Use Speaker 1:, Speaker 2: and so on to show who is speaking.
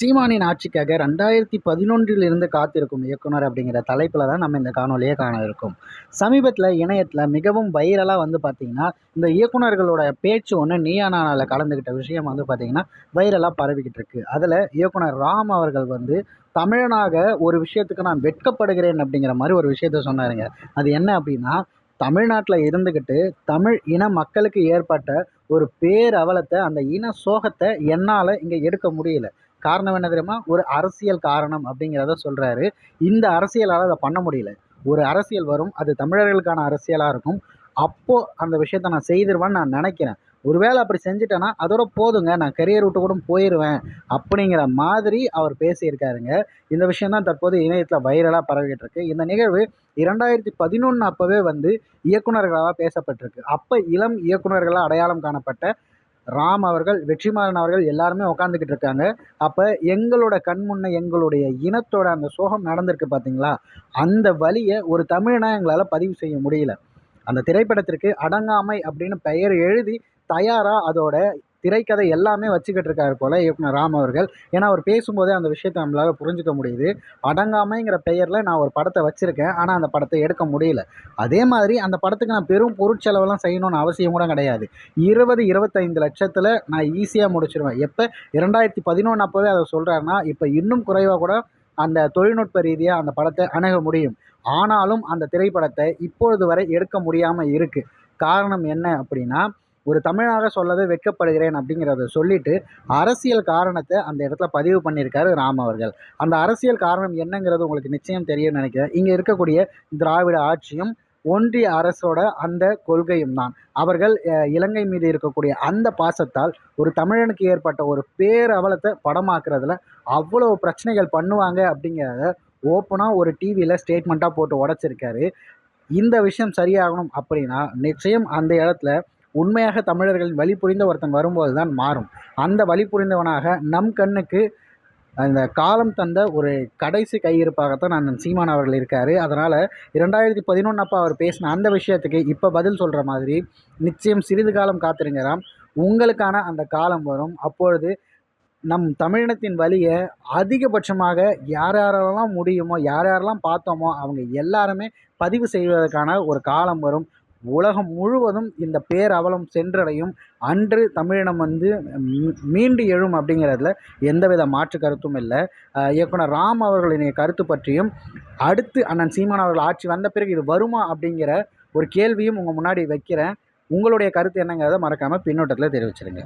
Speaker 1: சீமானின் ஆட்சிக்காக ரெண்டாயிரத்தி பதினொன்றிலிருந்து காத்திருக்கும் இயக்குனர் அப்படிங்கிற தலைப்பில் தான் நம்ம இந்த காணொலியை காண இருக்கும். சமீபத்தில் இணையத்தில் மிகவும் வைரலாக வந்து பார்த்திங்கன்னா இந்த இயக்குனர்களோட பேச்சு ஒன்று நீயா கலந்துக்கிட்ட விஷயம் வந்து பார்த்திங்கன்னா வைரலாக பரவிக்கிட்டு இருக்கு. அதில் இயக்குனர் ராம் அவர்கள் வந்து தமிழனாக ஒரு விஷயத்துக்கு நான் வெட்கப்படுகிறேன் அப்படிங்கிற மாதிரி ஒரு விஷயத்த சொன்னாருங்க. அது என்ன அப்படின்னா தமிழ்நாட்டில் இருந்துக்கிட்டு தமிழ் இன மக்களுக்கு ஏற்பட்ட ஒரு பேரவலத்தை அந்த இன சோகத்தை என்னால் இங்கே எடுக்க முடியல. காரணம் என்ன தெரியுமா? ஒரு அரசியல் காரணம் அப்படிங்கிறத சொல்கிறாரு இந்த அரசியலால் அதை பண்ண முடியல. ஒரு அரசியல் வரும் அது தமிழர்களுக்கான அரசியலாக இருக்கும். அப்போது அந்த விஷயத்த நான் செய்திருவேன்னு நான் நினைக்கிறேன். ஒருவேளை அப்படி செஞ்சுட்டேன்னா அதோட போதுங்க. நான் கெரியர் விட்டு கூட போயிடுவேன் அப்படிங்கிற மாதிரி அவர் பேசியிருக்காருங்க. இந்த விஷயம் தான் தற்போது இணையத்தில் வைரலாக பரவிக்கிட்டு இருக்கு. இந்த நிகழ்வு இரண்டாயிரத்தி பதினொன்று அப்போவே வந்து இயக்குநர்களாக பேசப்பட்டிருக்கு. அப்போ இளம் இயக்குநர்களாக அடையாளம் காணப்பட்ட ராம் அவர்கள் வெற்றிமாறன் அவர்கள் எல்லாருமே உட்காந்துக்கிட்டு இருக்காங்க. அப்போ எங்களோட கண் முன்னே எங்களுடைய இனத்தோட அந்த சோகம் நடந்திருக்கு பார்த்தீங்களா அந்த வழியை ஒரு தமிழனா எங்களால் பதிவு செய்ய முடியல. அந்த திரைப்படத்திற்கு அடங்காமை அப்படின்னு பெயர் எழுதி தயாராக அதோட திரைக்கதை எல்லாமே வச்சுக்கிட்டு இருக்காரு போல் இயக்குனர் ராம் அவர்கள். ஏன்னா அவர் பேசும்போதே அந்த விஷயத்தை நம்மளால் புரிஞ்சுக்க முடியுது. அடங்காமைங்கிற பெயரில் நான் ஒரு படத்தை வச்சுருக்கேன். ஆனால் அந்த படத்தை எடுக்க முடியல. அதே மாதிரி அந்த படத்துக்கு நான் பெரும் பொருட்செலவெல்லாம் செய்யணும்னு அவசியம் கூட கிடையாது. இருபது இருபத்தைந்து லட்சத்தில் நான் ஈஸியாக முடிச்சிருவேன். எப்போ? இரண்டாயிரத்தி பதினொன்று அப்போவே அதை சொல்கிறாருன்னா இப்போ இன்னும் குறைவாக கூட அந்த தொழில்நுட்ப ரீதியாக அந்த படத்தை அணுக முடியும். ஆனாலும் அந்த திரைப்படத்தை இப்பொழுது வரை எடுக்க முடியாமல் இருக்குது காரணம் என்ன அப்படின்னா ஒரு தமிழாக சொல்லவே வெட்கப்படுகிறேன் அப்படிங்கிறத சொல்லிட்டு அரசியல் காரணத்தை அந்த இடத்துல பதிவு பண்ணியிருக்காரு ராம் அவர்கள். அந்த அரசியல் காரணம் என்னங்கிறது உங்களுக்கு நிச்சயம் தெரியும்னு நினைக்கிறேன். இங்கே இருக்கக்கூடிய திராவிட ஆட்சியும் ஒன்றிய அரசோட அந்த கொள்கையும் தான். அவர்கள் இலங்கை மீது இருக்கக்கூடிய அந்த பாசத்தால் ஒரு தமிழனுக்கு ஏற்பட்ட ஒரு பேரவலத்தை படமாக்குறதுல அவ்வளோ பிரச்சனைகள் பண்ணுவாங்க அப்படிங்கிறத ஓப்பனாக ஒரு டிவியில் ஸ்டேட்மெண்ட்டாக போட்டு உடச்சிருக்காரு. இந்த விஷயம் சரியாகணும் அப்படின்னா நிச்சயம் அந்த இடத்துல உண்மையாக தமிழர்களின் வழி புரிந்த ஒருத்தன் வரும்போது தான் மாறும். அந்த வழி புரிந்தவனாக நம் கண்ணுக்கு அந்த காலம் தந்த ஒரு கடைசி கையிருப்பாகத்தான் நான் சீமான் அவர்கள் இருக்கார். அதனால் இரண்டாயிரத்தி பதினொன்று அப்போ அவர் பேசின அந்த விஷயத்துக்கு இப்போ பதில் சொல்கிற மாதிரி நிச்சயம் சிறிது காலம் காத்திருங்கிறாம் உங்களுக்கான அந்த காலம் வரும். அப்பொழுது நம் தமிழினத்தின் வழியை அதிகபட்சமாக யார் யாரெல்லாம் முடியுமோ யார் யாரெல்லாம் பார்த்தோமோ அவங்க எல்லாருமே பதிவு செய்வதற்கான ஒரு காலம் வரும். உலகம் முழுவதும் இந்த பேரவலம் சென்றடையும். அன்று தமிழினம் வந்து மீண்டு எழும் அப்படிங்கிறதுல எந்தவித மாற்று கருத்தும் இல்லை. இயக்குனர் ராம் அவர்களின் கருத்து பற்றியும் அடுத்து அண்ணன் சீமான் அவர்கள் ஆட்சி வந்த பிறகு இது வருமா அப்படிங்கிற ஒரு கேள்வியும் உங்கள் முன்னாடி வைக்கிறேன். உங்களுடைய கருத்து என்னங்கிறத மறக்காமல் பின்னோட்டத்தில் தெரிவிச்சிருங்க.